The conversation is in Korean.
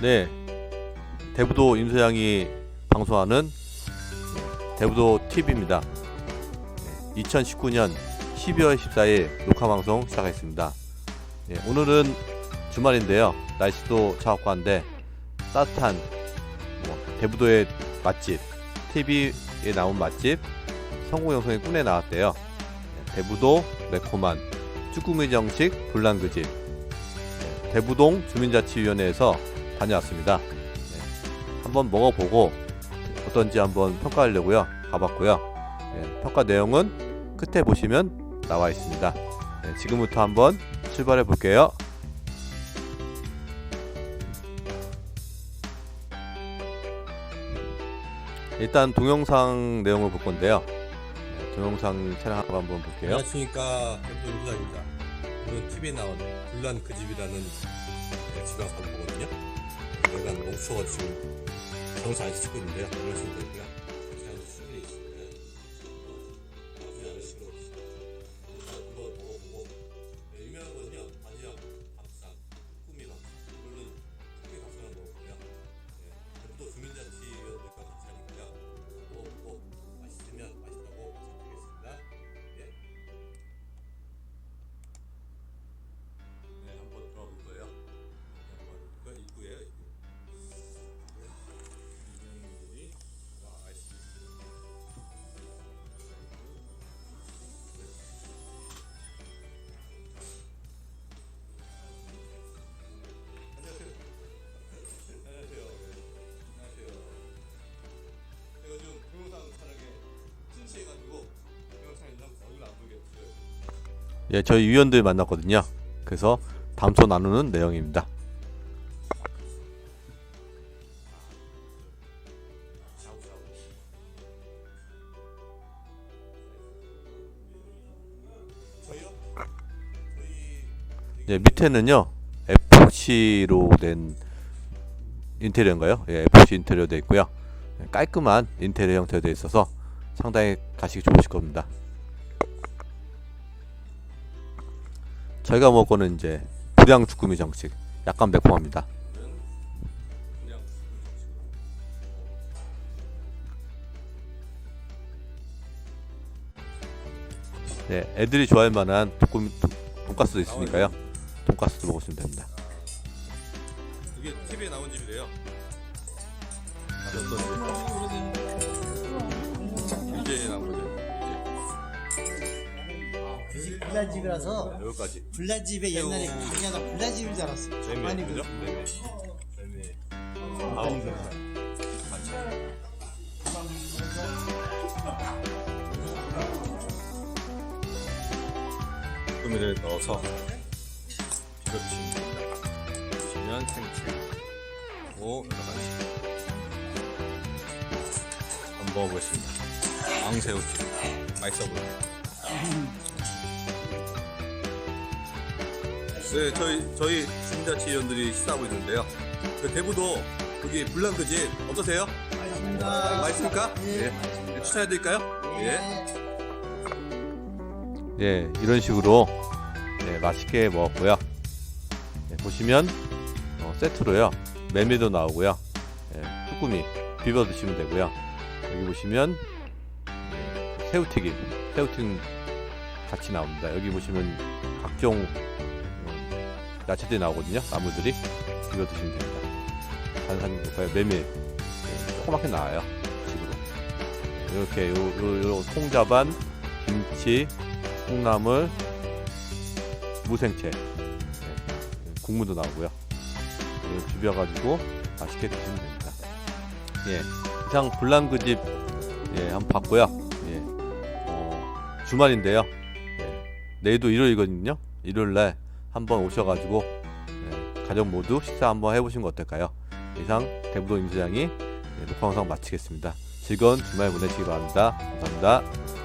네, 대부도 임소양이 방송하는 대부도 TV입니다. 2019년 12월 14일 녹화 방송 시작하겠습니다. 예, 오늘은 주말인데요. 날씨도 차갑고 한데 따뜻한 뭐, 대부도의 맛집, TV에 나온 맛집 성공 영상이 꾼에 나왔대요. 예, 대부도 매콤한 쭈꾸미 정식 불난그집 예, 대부동 주민자치위원회에서 다녀왔습니다. 예, 한번 먹어보고 어떤지 한번 평가하려고요. 가봤고요. 예, 평가 내용은 끝에 보시면 나와 있습니다. 예, 지금부터 한번 출발해 볼게요. 일단 동영상 내용을 볼 건데요. 예, 동영상 촬영하고 한번 볼게요. 안녕하십니까 대표 임수장입니다 오늘 TV에 나온 불난 그 집이라는 네, 안에서 찍고 있는데요 이런 식으로 되고요 이렇게 예, 저희 위원들 만났거든요. 그래서 담소 나누는 내용입니다. 예, 밑에는요 에포치로 된 인테리어인가요? 예, 에포치 인테리어 되어 있고요. 예, 깔끔한 인테리어 형태로 되어 있어서 상당히 가시기 좋으실 겁니다. 저희가 먹을 거는 이제 불양 주꾸미 정식, 약간 매콤합니다. 예, 애들이 좋아할 만한 볶음 돈가스도 있으니까요. 돈가스도 먹으시면 됩니다. 이게 TV에 나온 집이래요. 이제 그 불난집이라서 이제 여기까지. 불난집에 옛날에 가게 하나 불난집인 줄 알았어. 많이 그죠? 매매. 많이 그죠? 꾸미를 넣어서 비벼주시면 됩니다. 보시면 생채, 오 여러 가지. 한번 먹어보겠습니다. 왕새우튀김 맛있어 보여요. 네, 저희 저희 주민자치위원들이 식사하고 있는데요. 그 대구도 여기 불난그집 어떠세요? 맞습니다. 맛있습니까? 예. 추천해드릴까요? 예. 예, 이런 식으로 예, 맛있게 먹었고요. 예, 보시면 어, 세트로요 메밀도 나오고요. 예, 쭈꾸미 비벼 드시면 되고요. 여기 보시면 예, 새우튀김, 새우튀김 같이 나옵니다. 여기 보시면 각종 어, 야채들이 나오거든요. 나물들이 비벼 드시면 됩니다. 단산 볼까요? 메밀 예, 조그맣게 나와요. 식으로 예, 이렇게 요, 요, 요 통자반 김치 콩나물, 무생채, 네, 국물도 나오고요. 이거 비벼가지고 맛있게 드시면 됩니다. 예, 이상 불난그집 예, 한번 봤고요. 예, 어, 주말인데요. 예, 내일도 일요일이거든요. 일요일 날 한번 오셔가지고 예, 가족 모두 식사 한번 해보시는 거 어떨까요? 이상 대부도 임시장이 예, 녹화 영상 마치겠습니다. 즐거운 주말 보내시기 바랍니다. 감사합니다.